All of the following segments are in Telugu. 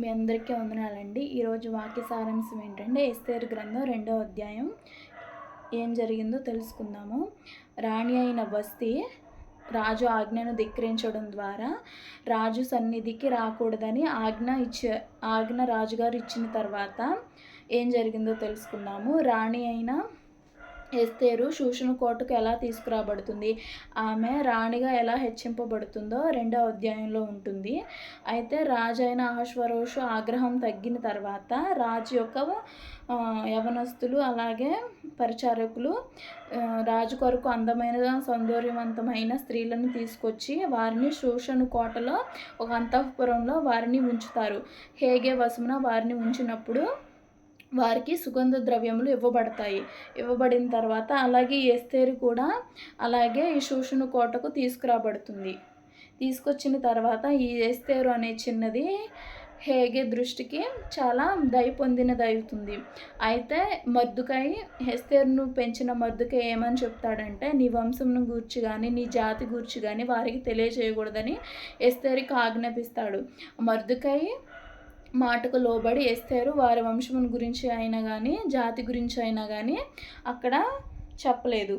మీ అందరికీ వందనాలండి. ఈరోజు వాక్య సారాంశం ఏంటంటే ఎస్తేర్ గ్రంథం రెండో అధ్యాయం ఏం జరిగిందో తెలుసుకుందాము. రాణి అయిన బస్తీ రాజు ఆజ్ఞను ధిక్కరించడం ద్వారా రాజు సన్నిధికి రాకూడదని ఆజ్ఞ ఇచ్చే ఆజ్ఞ రాజుగారు ఇచ్చిన తర్వాత ఏం జరిగిందో తెలుసుకుందాము. రాణి అయిన ఎస్తేరు శూషణ కోటకు ఎలా తీసుకురాబడుతుంది? ఆమె రాణిగా ఎలా హెచ్చింపబడుతుందో రెండో అధ్యాయంలో ఉంటుంది. అయితే రాజు అయిన అహశ్వరోషు ఆగ్రహం తగ్గిన తర్వాత రాజు యొక్క యవనస్తులు అలాగే పరిచారకులు రాజు కొరకు అందమైన సౌందర్యవంతమైన స్త్రీలను తీసుకొచ్చి వారిని శూషణ కోటలో ఒక అంతఃపురంలో వారిని ఉంచుతారు. హేగే వసుమున వారిని ఉంచినప్పుడు వారికి సుగంధ ద్రవ్యములు ఇవ్వబడతాయి. ఇవ్వబడిన తర్వాత అలాగే ఎస్తేరు కూడా అలాగే ఈ శూషణ కోటకు తీసుకురాబడుతుంది. తీసుకొచ్చిన తర్వాత ఈ ఎస్తేరు అనే చిన్నది హేగే దృష్టికి చాలా దయ పొందినది అవుతుంది అయితే మర్దుకై హెస్తేరును పెంచిన మర్దుకై ఏమని చెప్తాడంటే నీ వంశంను గూర్చి కానీ నీ జాతి గూర్చి కానీ వారికి తెలియజేయకూడదని ఎస్తేరికి ఆజ్ఞాపిస్తాడు. మర్దుకై మాటకు లోబడి ఎస్తేరు వారి వంశమును గురించి అయినా కానీ జాతి గురించి అయినా కానీ అక్కడ చెప్పలేదు.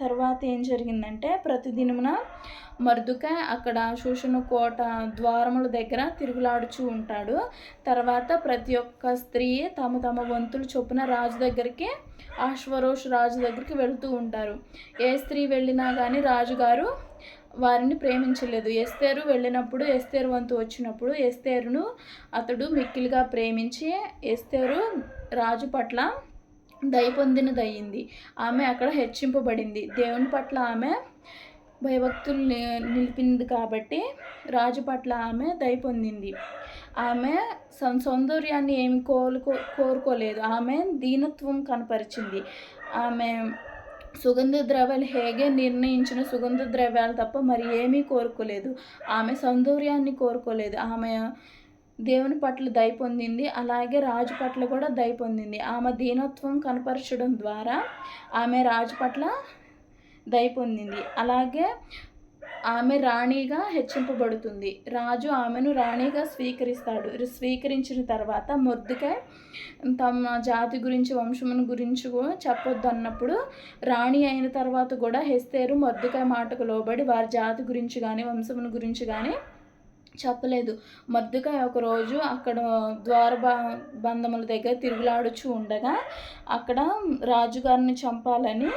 తర్వాత ఏం జరిగిందంటే ప్రతిదినమున మర్దుక అక్కడ శూషణ కోట ద్వారముల దగ్గర తిరుగులాడుచూ ఉంటాడు. తర్వాత ప్రతి ఒక్క స్త్రీ తమ తమ వంతులు చొప్పున రాజు దగ్గరికి ఆశ్వరోష్ రాజు దగ్గరికి వెళుతూ ఉంటారు. ఏ స్త్రీ వెళ్ళినా కానీ రాజుగారు వారిని ప్రేమించలేదు. ఎస్తేరు వెళ్ళినప్పుడు ఎస్తేరు వంతు వచ్చినప్పుడు ఎస్తేరును అతడు మిక్కిలిగా ప్రేమించి ఎస్తేరు రాజు పట్ల దయ పొందినదయ్యింది. ఆమె అక్కడ హెచ్చింపబడింది. దేవుని పట్ల ఆమె భయభక్తులు ని- నిలిపింది కాబట్టి రాజు పట్ల ఆమె దయ పొందింది. ఆమె సౌందర్యాన్ని ఏమి కోరుకో కోరుకోలేదు. ఆమె దీనత్వం కనపరిచింది. ఆమె సుగంధ ద్రవ్యాలు హేగే నిర్ణయించిన సుగంధ ద్రవ్యాలు తప్ప మరి ఏమీ కోరుకోలేదు. ఆమె సౌందర్యాన్ని కోరుకోలేదు. ఆమె దేవుని పట్ల దయ పొందింది. అలాగే రాజు పట్ల కూడా దయ పొందింది. ఆమె దీనత్వం కనపరచడం ద్వారా ఆమె రాజు పట్ల దయ పొందింది. అలాగే ఆమె రాణిగా హెచ్చింపబడుతుంది. రాజు ఆమెను రాణిగా స్వీకరిస్తాడు. స్వీకరించిన తర్వాత మొద్దుకై తమ జాతి గురించి వంశమును గురించి కూడా చెప్పొద్దు అన్నప్పుడు రాణి అయిన తర్వాత కూడా హెస్తేరు మొద్దుకాయ మాటకు లోబడి వారి జాతి గురించి కానీ వంశమును గురించి కానీ చెప్పలేదు. మర్దుకాయ ఒకరోజు అక్కడ ద్వార బంధముల దగ్గర తిరుగులాడుచూ ఉండగా అక్కడ రాజుగారిని చంపాలని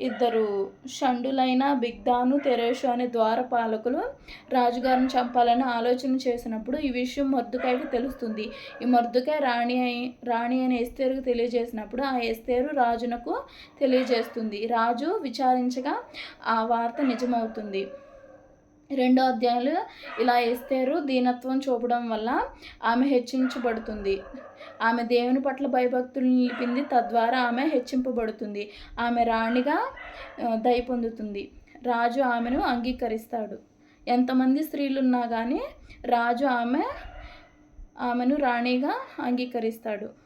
ఇద్దరు షండులైన బిగ్దాను తెరేషు అనే ద్వారపాలకులు రాజుగారిని చంపాలని ఆలోచన చేసినప్పుడు ఈ విషయం మర్దుకాయకి తెలుస్తుంది. ఈ మర్దుకాయ రాణి అయి రాణి అని ఎస్తేరుకు తెలియజేసినప్పుడు ఆ ఎస్తేరు రాజునకు తెలియజేస్తుంది. రాజు విచారించగా ఆ వార్త నిజమవుతుంది. రెండో అధ్యాయంలో ఇలా ఎస్తేరు దీనత్వం చూపడం వల్ల ఆమె హెచ్చించబడుతుంది. ఆమె దేవుని పట్ల భయభక్తులు నిలిపింది తద్వారా ఆమె హెచ్చింపబడుతుంది. ఆమె రాణిగా దయ పొందుతుంది. రాజు ఆమెను అంగీకరిస్తాడు. ఎంతమంది స్త్రీలు ఉన్నా కానీ రాజు ఆమె ఆమెను రాణిగా అంగీకరిస్తాడు.